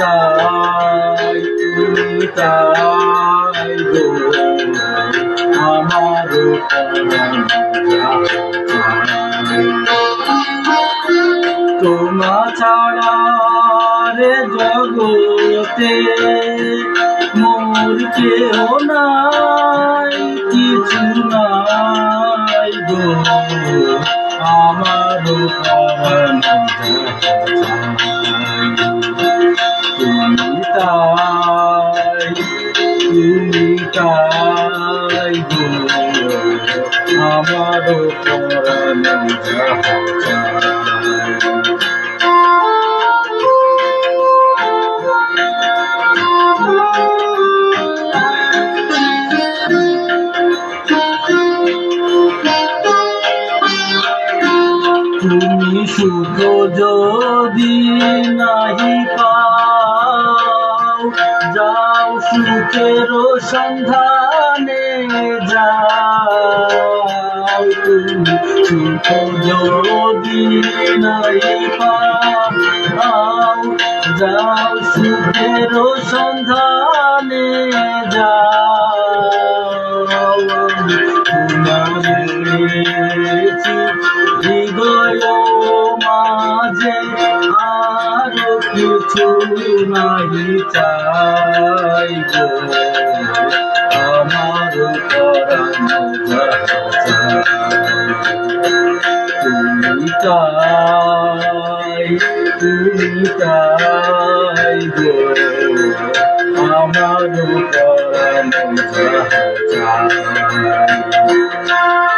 তাই তুমি তাই গো আমার তোমা ছাড়া রে জগতে মোর কেউ নাই, কিছু নাই গো। আমার তুমি তাই তুমি তাই আমার পরাণ চাই সুখ যদি নাহি পাও, যাও সুখের সন্ধানে যাও। তুমি সুখ যদি নাহি পাও, যাও সুখের সন্ধানে যাও। তোমার কিছু নাহি চাই গো আমার তুমি তাই তুমি তাই গো আমার পরানো চাই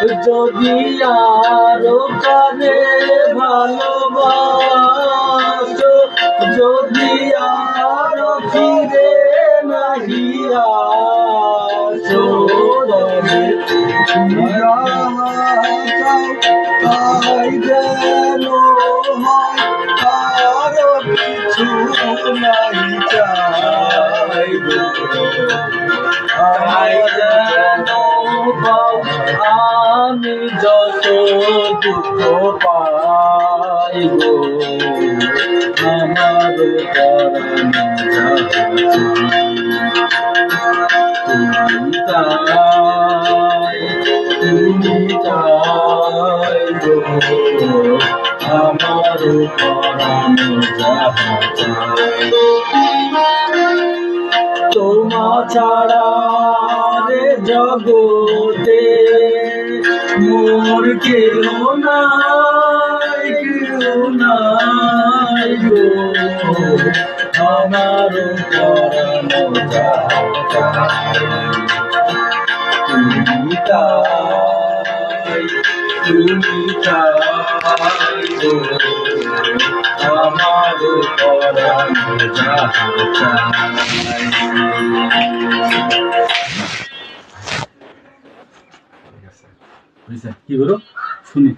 যদি আরও কানে ভালোবাসো, যদি আরও ফিরে নাহি আসো তাই যেন আরও কিছু নাই চাই। গো যেন পাও আমি যত দুঃখ পাই গো আমার তুমি তাই গো আমার তোমা ছাড়া রে জগতে মোর কেউ নাই কেউ নাই গো। আমার তুমি তাই তুমি তাই গো। আমার পরানো চাই কি করো শুনি